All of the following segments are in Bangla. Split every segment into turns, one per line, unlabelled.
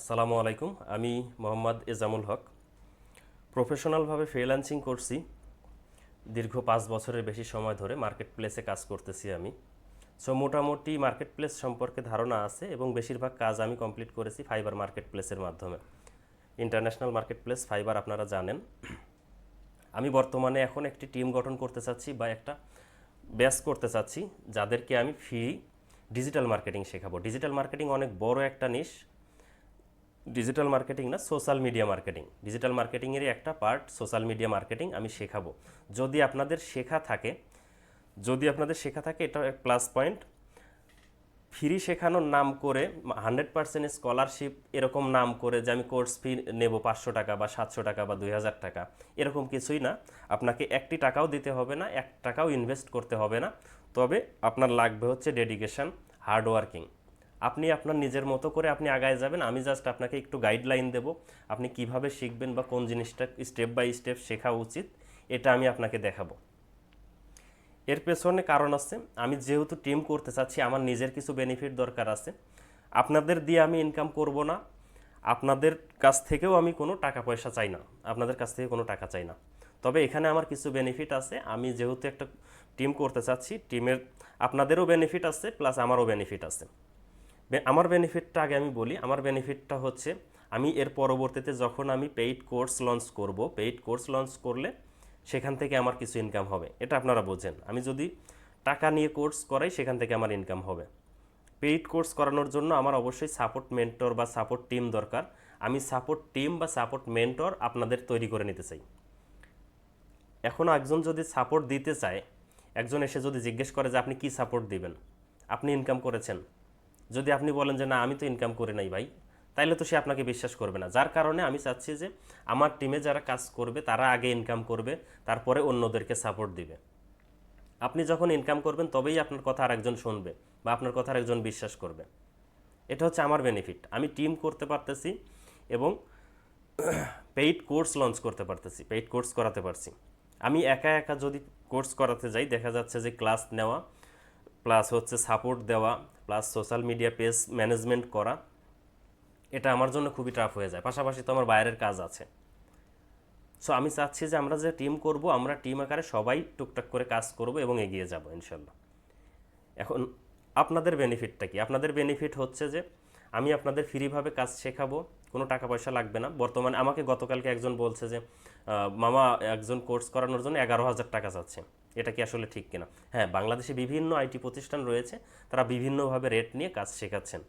আসসালামু আলাইকুম, আমি মোহাম্মদ এজামুল হক। প্রফেশনালভাবে ফ্রিল্যান্সিং করছি। দীর্ঘ পাঁচ বছরের বেশি সময় ধরে মার্কেট প্লেসে কাজ করতেছি আমি। সো মোটামুটি মার্কেট প্লেস সম্পর্কে ধারণা আছে এবং বেশিরভাগ কাজ আমি কমপ্লিট করেছি ফাইবার মার্কেট প্লেসের মাধ্যমে। ইন্টারন্যাশনাল মার্কেট প্লেস ফাইবার আপনারা জানেন। আমি বর্তমানে এখন একটি টিম গঠন করতে চাচ্ছি বা একটা ব্যাস করতে চাচ্ছি, যাদেরকে আমি ফ্রি ডিজিটাল মার্কেটিং শেখাবো। ডিজিটাল মার্কেটিং অনেক বড় একটা নিশ ডিজিটাল মার্কেটিং না সোশ্যাল মিডিয়া মার্কেটিং ডিজিটাল মার্কেটিংয়েরই একটা পার্ট সোশ্যাল মিডিয়া মার্কেটিং আমি শেখাবো। যদি আপনাদের শেখা থাকে, যদি আপনাদের শেখা থাকে, এটা প্লাস পয়েন্ট ফ্রি শেখানোর নাম করে হান্ড্রেড পার্সেন্ট স্কলারশিপ এরকম নাম করে যে আমি কোর্স ফি নেব পাঁচশো টাকা বা সাতশো টাকা বা দুই হাজার টাকা, এরকম কিছুই না। আপনাকে একটি টাকাও দিতে হবে না, এক টাকাও ইনভেস্ট করতে হবে না। তবে আপনার লাগবে হচ্ছে ডেডিকেশন হার্ড ওয়ার্কিং আপনি আপনার নিজের মতো করে আপনি আগায় যাবেন। আমি জাস্ট আপনাকে একটু গাইডলাইন দেব। আপনি কীভাবে শিখবেন বা কোন জিনিসটা স্টেপ বাই স্টেপ শেখা উচিত, এটা আমি আপনাকে দেখাবো। এর পেছনে কারণ আছে, আমি যেহেতু টিম করতে চাচ্ছি, আমার নিজের কিছু বেনিফিট দরকার আছে। আপনাদের দিয়ে আমি ইনকাম করব না। আপনাদের কাছ থেকেও আমি কোনো টাকা পয়সা চাই না। আপনাদের কাছ থেকে কোনো টাকা চাই না। তবে এখানে আমার কিছু বেনিফিট আছে। আমি যেহেতু একটা টিম করতে চাচ্ছি টিমের আপনাদেরও বেনিফিট আছে প্লাস আমারও বেনিফিট আছে। আমার বেনিফিটটা আগে আমি বলি, আমার বেনিফিটটা হচ্ছে আমি এর পরবর্তীতে যখন আমি পেইড কোর্স লঞ্চ করব পেইড কোর্স লঞ্চ করলে সেখান থেকে আমার কিছু ইনকাম হবে। এটা আপনারা বোঝেন। আমি যদি টাকা নিয়ে কোর্স করাই, সেখান থেকে আমার ইনকাম হবে। পেইড কোর্স করানোর জন্য আমার অবশ্যই সাপোর্ট মেন্টর বা সাপোর্ট টিম দরকার। আমি সাপোর্ট টিম বা সাপোর্ট মেন্টর আপনাদের তৈরি করে নিতে চাই। এখন একজন যদি সাপোর্ট দিতে চায়, একজন এসে যদি জিজ্ঞেস করে যে আপনি কি সাপোর্ট দিবেন? আপনি ইনকাম করেছেন। যদি আপনি বলেন যে, না, আমি তো ইনকাম করি নাই ভাই, তাইলে তো সে আপনাকে বিশ্বাস করবে না। যার কারণে আমি চাচ্ছি যে, আমার টিমে যারা কাজ করবে, তারা আগে ইনকাম করবে, তারপরে অন্যদেরকে সাপোর্ট দিবে। আপনি যখন ইনকাম করবেন, তবেই আপনার কথা আরেকজন শুনবে বা আপনার কথা আরেকজন বিশ্বাস করবে। এটা হচ্ছে আমার বেনিফিট আমি টিম করতে পারতেছি এবং পেইড কোর্স লঞ্চ করতে পারতেছি পেইড কোর্স করাতে পারছি। আমি একা একা যদি কোর্স করাতে যাই, দেখা যাচ্ছে যে ক্লাস নেওয়া প্লাস হচ্ছে সাপোর্ট দেওয়া plus social media page management করা, এটা আমার জন্য খুবই টাফ হয়ে যায়। পাশাপাশি তো আমার বাইরের কাজ আছে। সো আমি চাচ্ছি যে আমরা যে টিম করব, আমরা টিম আকারে সবাই টুকটাক করে কাজ করব এবং এগিয়ে যাব, ইনশাল্লাহ। এখন, আপনাদের বেনিফিটটা কি? আপনাদের বেনিফিট হচ্ছে যে, আমি আপনাদের ফ্রিভাবে কাজ শেখাবো, কোনো টাকা পয়সা লাগবে না। বর্তমানে আমাকে গতকালকে একজন বলছে যে মামা, একজন কোর্স করানোর জন্য এগারো হাজার টাকা চাচ্ছে। এটা কি আসলে ঠিক কিনা? হ্যাঁ বাংলাদেশে বিভিন্ন আইটি প্রতিষ্ঠান রয়েছে, তারা বিভিন্নভাবে রেট নিয়ে কাজ শেখাচ্ছেন।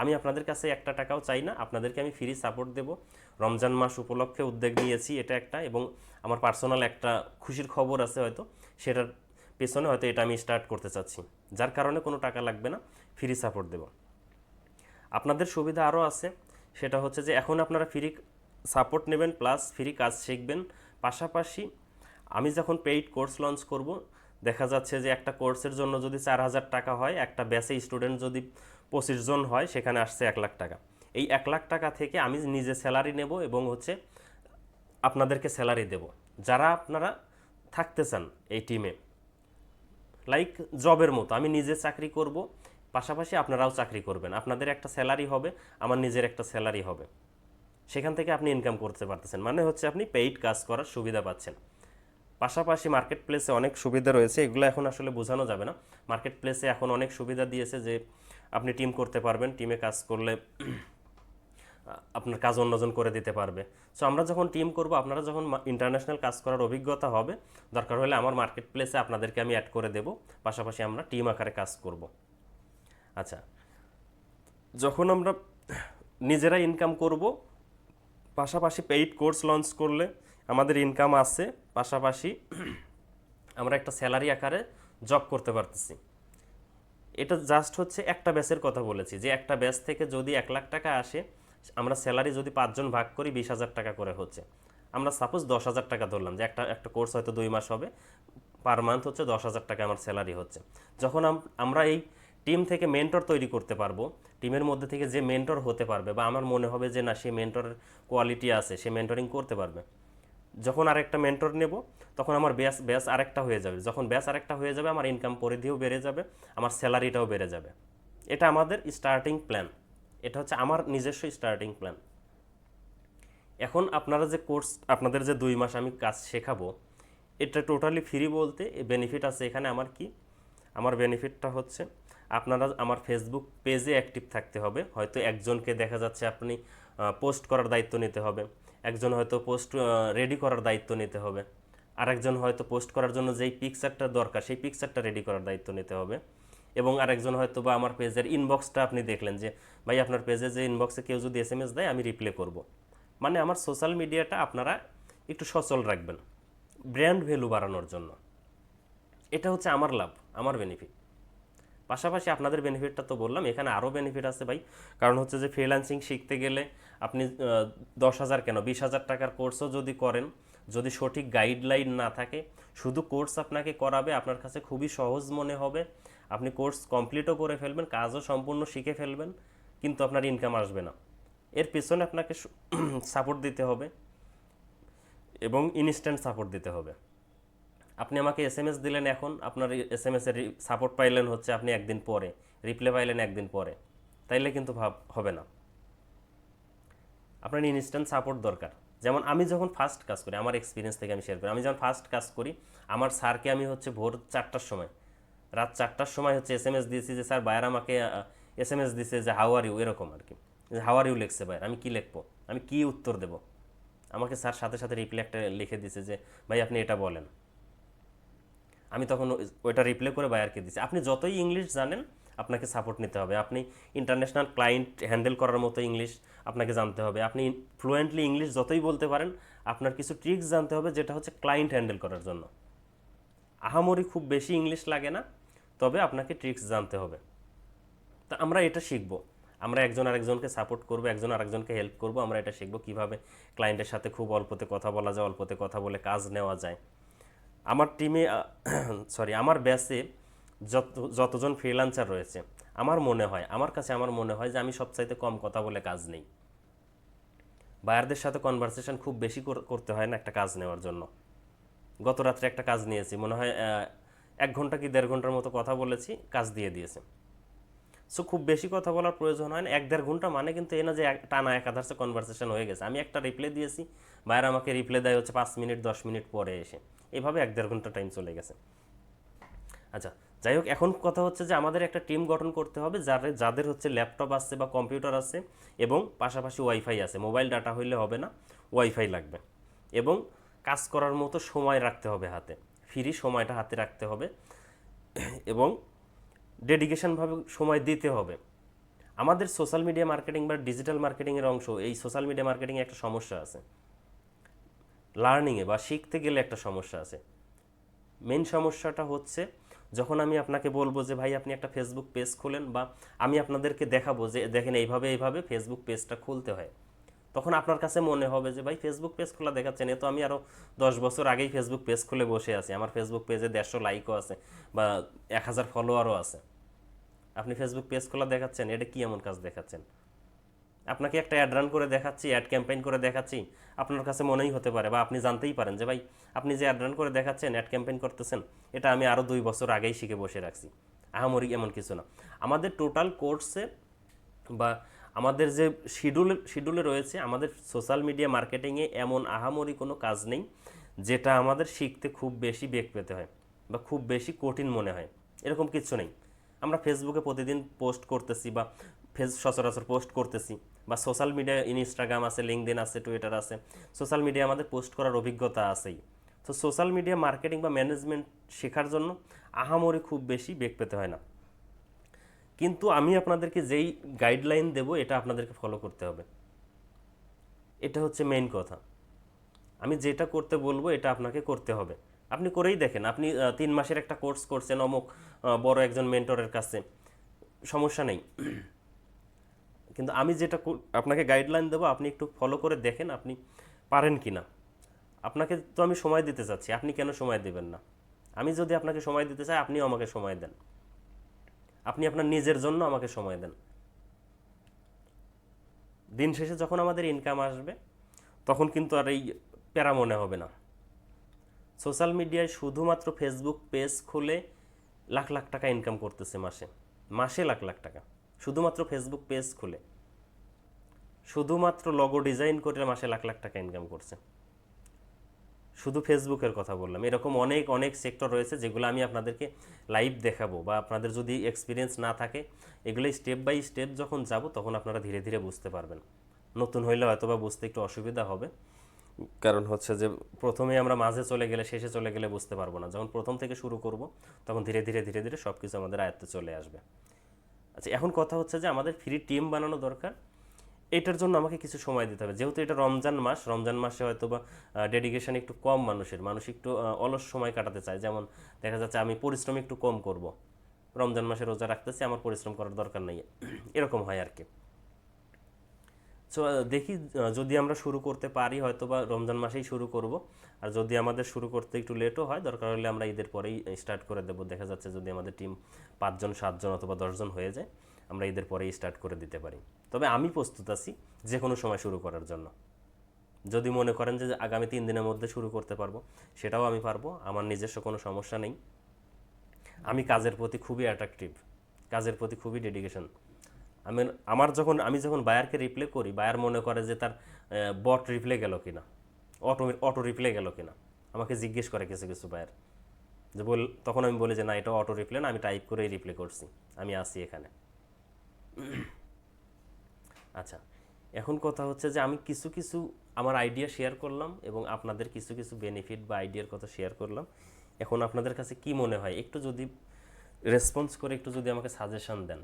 আমি আপনাদের কাছে একটা টাকাও চাই না, আপনাদেরকে আমি ফ্রি সাপোর্ট দেব। রমজান মাস উপলক্ষে উদ্যোগ নিয়েছি এটা একটা এবং আমার পার্সোনাল একটা খুশির খবর আছে হয়তো, সেটার পেছনে হয়তো এটা আমি স্টার্ট করতে চাচ্ছি। যার কারণে কোনো টাকা লাগবে না ফ্রি সাপোর্ট দেব। আপনাদের সুবিধা আরও আছে, সেটা হচ্ছে যে এখন আপনারা ফ্রি সাপোর্ট নেবেন প্লাস ফ্রি কাজ শিখবেন। পাশাপাশি আমি যখন পেইড কোর্স লঞ্চ করব, দেখা যাচ্ছে যে একটা কোর্সের জন্য যদি চার হাজার টাকা হয়, একটা ব্যাচে স্টুডেন্ট যদি পঁচিশ জন হয়, সেখানে আসছে এক লাখ টাকা। এই এক লাখ টাকা থেকে আমি নিজে স্যালারি নেব এবং হচ্ছে আপনাদেরকে স্যালারি দেব। যারা আপনারা থাকতে চান এই টিমে লাইক জবের মতো, আমি নিজে চাকরি করব, পাশাপাশি আপনারাও চাকরি করবেন। আপনাদের একটা স্যালারি হবে, আমার নিজের একটা স্যালারি হবে। সেখান থেকে আপনি ইনকাম করতে পারতেছেন। মানে হচ্ছে আপনি পেইড কাজ করার সুবিধা পাচ্ছেন। পাশাপাশি মার্কেট প্লেসে অনেক সুবিধা রয়েছে, এগুলো এখন আসলে বোঝানো যাবে না। মার্কেট প্লেসে এখন অনেক সুবিধা দিয়েছে যে আপনি টিম করতে পারবেন টিমে কাজ করলে আপনার কাজ অন্যজন করে দিতে পারবে। সো আমরা যখন টিম করব, আপনারা যখন ইন্টারন্যাশনাল কাজ করার অভিজ্ঞতা হবে, দরকার হলে আমার মার্কেট প্লেসে আপনাদেরকে আমি অ্যাড করে দেব, পাশাপাশি আমরা টিম আকারে কাজ করব। আচ্ছা যখন আমরা নিজেরা ইনকাম করব, পাশাপাশি পেইড কোর্স লঞ্চ করলে আমাদের ইনকাম আছে। পাশাপাশি আমরা একটা স্যালারি আকারে জব করতে পারতেছি। এটা জাস্ট হচ্ছে একটা ব্যাচের কথা বলেছি যে একটা ব্যাচ থেকে যদি এক লাখ টাকা আসে, আমরা স্যালারি যদি পাঁচজন ভাগ করি বিশ হাজার টাকা করে হচ্ছে। আমরা সাপোজ দশ হাজার টাকা ধরলাম যে একটা একটা কোর্স হয়তো দুই মাস হবে পার মান্থ হচ্ছে দশ হাজার টাকা আমার স্যালারি হচ্ছে। যখন আম- আমরা এই টিম থেকে মেন্টর তৈরি করতে পারব টিমের মধ্যে থেকে যে মেন্টর হতে পারবে বা আমার মনে হবে যে না সে মেন্টরের কোয়ালিটি আছে, সে মেন্টরিং করতে পারবে। যখন আরেকটা মেন্টর নেব, তখন আমার ব্যাস ব্যাস আরেকটা হয়ে যাবে। যখন ব্যাস আরেকটা হয়ে যাবে, আমার ইনকাম পরিধিও বেড়ে যাবে, আমার স্যালারিটাও বেড়ে যাবে। এটা আমাদের স্টার্টিং প্ল্যান এটা হচ্ছে আমার নিজস্ব স্টার্টিং প্ল্যান এখন আপনারা যে কোর্স আপনাদের যে দুই মাস আমি কাজ শেখাবো, এটা টোটালি ফ্রি বলতে বেনিফিট আছে এখানে আমার কি? আমার বেনিফিটটা হচ্ছে আপনারা আমার ফেসবুক পেজে অ্যাক্টিভ থাকতে হবে। হয়তো একজনকে দেখা যাচ্ছে আপনি পোস্ট করার দায়িত্ব নিতে হবে। একজন হয়তো পোস্ট রেডি করার দায়িত্ব নিতে হবে। আরেকজন হয়তো পোস্ট করার জন্য যেই পিকচারটা দরকার, সেই পিকচারটা রেডি করার দায়িত্ব নিতে হবে। এবং আরেকজন হয়তো বা আমার পেজের ইনবক্সটা আপনি দেখলেন যে, ভাই, আপনার পেজে যে ইনবক্সে কেউ যদি এস এম এস দেয়, আমি রিপ্লে করব। মানে আমার সোশ্যাল মিডিয়াটা আপনারা একটু সচল রাখবেন। ব্র্যান্ড ভ্যালু বাড়ানোর জন্য। এটা হচ্ছে আমার লাভ, আমার বেনিফিট পাশাপাশি আপনাদের বেনিফিটটা তো বললাম, এখানে আরও বেনিফিট আছে ভাই। কারণ হচ্ছে যে ফ্রিল্যান্সিং শিখতে গেলে আপনি দশ হাজার কেন, বিশ হাজার টাকার কোর্সও যদি করেন, যদি সঠিক গাইডলাইন না থাকে, শুধু কোর্স আপনাকে করাবে, আপনার কাছে খুবই সহজ মনে হবে। আপনি কোর্স কমপ্লিটও করে ফেলবেন, কাজও সম্পূর্ণ শিখে ফেলবেন, কিন্তু আপনার ইনকাম আসবে না। এর পেছনে আপনাকে সাপোর্ট দিতে হবে এবং ইনস্ট্যান্ট সাপোর্ট দিতে হবে। আপনি আমাকে এস এম এস দিলেন এখন, আপনার এস এম এস এর সাপোর্ট পাইলেন হচ্ছে আপনি একদিন পরে রিপ্লাই পাইলেন একদিন পরে। তাইলে কিন্তু ভাব, হবে না। আপনার ইনস্ট্যান্ট সাপোর্ট দরকার। যেমন আমি যখন ফার্স্ট কাজ করি, আমার এক্সপিরিয়েন্স থেকে আমি শেয়ার করি, আমি যখন ফার্স্ট কাজ করি, আমার স্যারকে আমি হচ্ছে ভোর চারটার সময়, রাত চারটার সময় হচ্ছে এস এম এস দিয়েছি যে, স্যার, বায়ার আমাকে এস এম এস দিছে যে হাওয়ার ইউ এরকম আর কি। যে হাওয়ার ইউ লিখছে বায়ার। আমি কি লিখব? আমি কি উত্তর দেব? আমাকে স্যার সাথে সাথে রিপ্লাই একটা লিখে দিছে যে, ভাই, আপনি এটা বলেন। আমি তখন ওই- ওইটা রিপ্লে করে বায়ারকে দিচ্ছি আপনি যতই ইংলিশ জানেন, আপনাকে সাপোর্ট নিতে হবে। আপনি ইন্টারন্যাশনাল ক্লায়েন্ট হ্যান্ডেল করার মতো ইংলিশ আপনাকে জানতে হবে। আপনি ফ্লুয়েন্টলি ইংলিশ যতই বলতে পারেন, আপনার কিছু ট্রিক্স জানতে হবে যেটা হচ্ছে ক্লায়েন্ট হ্যান্ডেল করার জন্য। আহামরি খুব বেশি ইংলিশ লাগে না, তবে আপনাকে ট্রিক্স জানতে হবে। তা আমরা এটা শিখব। আমরা একজন আরেকজনকে সাপোর্ট করব, একজন আরেকজনকে হেল্প করব। আমরা এটা শিখব কীভাবে ক্লায়েন্টের সাথে খুব অল্পতে কথা বলা যায়, অল্পতে কথা বলে কাজ নেওয়া যায়। আমার টিমে সরি আমার ব্যাচে যত, যতজন ফ্রিল্যান্সার রয়েছে, আমার মনে হয়, আমার কাছে আমার মনে হয় যে আমি সবচাইতে কম কথা বলে কাজ নেই। বায়ারদের সাথে কনভারসেশন খুব বেশি কর- করতে হয় না একটা কাজ নেওয়ার জন্য। গত রাত্রে একটা কাজ নিয়েছি, মনে হয় এক ঘণ্টা কি দেড় ঘণ্টার মতো কথা বলেছি, কাজ দিয়ে দিয়েছে। সো খুব বেশি কথা বলার প্রয়োজন হয় না, এক দেড় ঘণ্টা মানে কিন্তু এ না যে টানা এক আধারসে কনভারসেশন হয়ে গেছে। আমি একটা রিপ্লাই দিয়েছি বাইরে আমাকে রিপ্লাই দেয় হচ্ছে পাঁচ মিনিট, দশ মিনিট পরে এসে। এভাবে এক দেড় ঘণ্টা টাইম চলে গেছে। আচ্ছা যাই হোক, এখন কথা হচ্ছে যে আমাদের একটা টিম গঠন করতে হবে যার, যাদের হচ্ছে ল্যাপটপ আছে বা কম্পিউটার আছে এবং পাশাপাশি ওয়াইফাই আছে। মোবাইল ডাটা হইলে হবে না ওয়াইফাই লাগবে। এবং কাজ করার মতো সময় রাখতে হবে হাতে। ফ্রি সময়টা হাতে রাখতে হবে। এবং ডেডিকেশনভাবে সময় দিতে হবে। আমাদের সোশ্যাল মিডিয়া মার্কেটিং বা ডিজিটাল মার্কেটিংয়ের অংশ, এই সোশ্যাল মিডিয়া মার্কেটিংয়ে একটা সমস্যা আছে। লার্নিংয়ে বা শিখতে গেলে একটা সমস্যা আছে। মেন সমস্যাটা হচ্ছে যখন আমি আপনাকে বলব যে, ভাই, আপনি একটা ফেসবুক পেজ খোলেন বা আমি আপনাদেরকে দেখাবো যে, দেখেন এইভাবে এইভাবে ফেসবুক পেজটা খুলতে হয়। তখন আপনার কাছে মনে হবে যে, ভাই ফেসবুক পেজ খোলা দেখাচ্ছেন, এ তো আমি আরও দশ বছর আগেই ফেসবুক পেজ খুলে বসে আছি। আমার ফেসবুক পেজে দেড়শো লাইকও আছে বা এক হাজার ফলোয়ারও আছে। আপনি ফেসবুক পেজ খোলা দেখাচ্ছেন, এটা কি এমন কাজ দেখাচ্ছেন? আপনাকে একটা অ্যাড রান করে দেখাচ্ছি অ্যাড ক্যাম্পেইন করে দেখাচ্ছি, আপনার কাছে মনেই হতে পারে বা আপনি জানতেই পারেন যে ভাই, আপনি যে অ্যাড রান করে দেখাচ্ছেন অ্যাড ক্যাম্পেইন করতেছেন, এটা আমি আরও দুই বছর আগেই শিখে বসে রাখছি। আহামরি এমন কিছু না। আমাদের টোটাল কোর্সে বা আমাদের যে শিডিউল শিডিউলে রয়েছে, আমাদের সোশ্যাল মিডিয়া মার্কেটিংয়ে এমন আহামরি কোনো কাজ নেই, যেটা আমাদের শিখতে খুব বেশি বেগ পেতে হয় বা খুব বেশি কঠিন মনে হয়। এরকম কিছু নেই। আমরা ফেসবুকে প্রতিদিন পোস্ট করতেছি বা ফেস, সচরাচর পোস্ট করতেছি। বা সোশ্যাল মিডিয়া ইনস্টাগ্রাম আছে লিঙ্কডিন আছে টুইটার আছে সোশ্যাল মিডিয়া আমাদের পোস্ট করার অভিজ্ঞতা আছেই। তো সোশ্যাল মিডিয়া মার্কেটিং বা ম্যানেজমেন্ট শেখার জন্য আহামরি খুব বেশি বেগ পেতে হয় না। কিন্তু আমি আপনাদেরকে যেই গাইডলাইন দেব, এটা আপনাদেরকে ফলো করতে হবে। এটা হচ্ছে মেইন কথা। আমি যেটা করতে বলব, এটা আপনাকে করতে হবে। আপনি করেই দেখেন, আপনি তিন মাসের একটা কোর্স করছেন অমুক বড় একজন মেন্টরের কাছে। সমস্যা নেই। কিন্তু আমি যেটা আপনাকে গাইডলাইন দেবো, আপনি একটু ফলো করে দেখেন আপনি পারেন কি না আপনাকে তো আমি সময় দিতে চাচ্ছি, আপনি কেন সময় দেবেন না? আমি যদি আপনাকে সময় দিতে চাই, আপনিও আমাকে সময় দেন। আপনি আপনার নিজের জন্য আমাকে সময় দেন। দিন শেষে যখন আমাদের ইনকাম আসবে, তখন কিন্তু আর এই প্যারা মনে হবে না। সোশ্যাল মিডিয়ায় শুধুমাত্র ফেসবুক পেজ খুলে লাখ লাখ টাকা ইনকাম করতেছে মাসে। মাসে লাখ লাখ টাকা। শুধুমাত্র ফেসবুক পেজ খুলে। শুধুমাত্র লগো ডিজাইন করে মাসে লাখ লাখ টাকা ইনকাম করছে। শুধু ফেসবুকের কথা বললাম। এরকম অনেক অনেক সেক্টর রয়েছে যেগুলো আমি আপনাদেরকে লাইভ দেখাবো বা আপনাদের যদি এক্সপিরিয়েন্স না থাকে, এগুলো স্টেপ বাই স্টেপ যখন যাব তখন আপনারা ধীরে ধীরে বুঝতে পারবেন। নতুন হইলে হয়তো বা বুঝতে একটু অসুবিধা হবে। কারণ হচ্ছে যে প্রথমে আমরা মাঝে চলে গেলে, শেষে চলে গেলে বুঝতে পারব না। যখন প্রথম থেকে শুরু করব, তখন ধীরে ধীরে ধীরে ধীরে সব কিছু আমাদের আয়ত্তে চলে আসবে। আচ্ছা এখন কথা হচ্ছে যে আমাদের ফ্রি টিম বানানো দরকার। এটার জন্য আমাকে কিছু সময় দিতে হবে। যেহেতু এটা রমজান মাস, রমজান মাসে হয়তো বা ডেডিকেশন একটু কম মানুষের। মানুষ একটু অলস সময় কাটাতে চায়। যেমন দেখা যাচ্ছে আমি পরিশ্রম একটু কম করব। রমজান মাসে রোজা রাখতেছি, আমার পরিশ্রম করার দরকার নেই। এরকম হয় আর কি। সো দেখি যদি আমরা শুরু করতে পারি হয়তো বা রমজান মাসেই শুরু করব। আর যদি আমাদের শুরু করতে একটু লেটও হয়, দরকার হলে আমরা ঈদের পরেই স্টার্ট করে দেবো। দেখা যাচ্ছে যদি আমাদের টিম পাঁচজন, সাতজন অথবা দশজন হয়ে যায়, আমরা ঈদের পরেই স্টার্ট করে দিতে পারি। তবে আমি প্রস্তুত আছি যে কোনো সময় শুরু করার জন্য। যদি মনে করেন যে আগামী তিন দিনের মধ্যে শুরু করতে পারব, সেটাও আমি পারব। আমার নিজস্ব কোনো সমস্যা নেই। আমি কাজের প্রতি খুবই অ্যাট্রাকটিভ কাজের প্রতি খুবই ডেডিকেশন আমি আমার যখন, আমি যখন বায়ারকে রিপ্লে করি বায়ার মনে করে যে তার বট রিপ্লে গেল কিনা অটো অটো রিপ্লে গেল কিনা, আমাকে জিজ্ঞেস করে কিছু কিছু বায়ার যে বল, তখন আমি বলি যে না, এটা অটো রিপ্লে না, আমি টাইপ করেই রিপ্লে করছি, আমি আসি এখানে। আচ্ছা এখন কথা হচ্ছে যে আমি কিছু কিছু আমার আইডিয়া শেয়ার করলাম এবং আপনাদের কিছু কিছু বেনিফিট বা আইডিয়ার কথা শেয়ার করলাম। এখন আপনাদের কাছে কি মনে হয়? একটু যদি রেসপন্স করে, একটু যদি আমাকে সাজেশন দেন।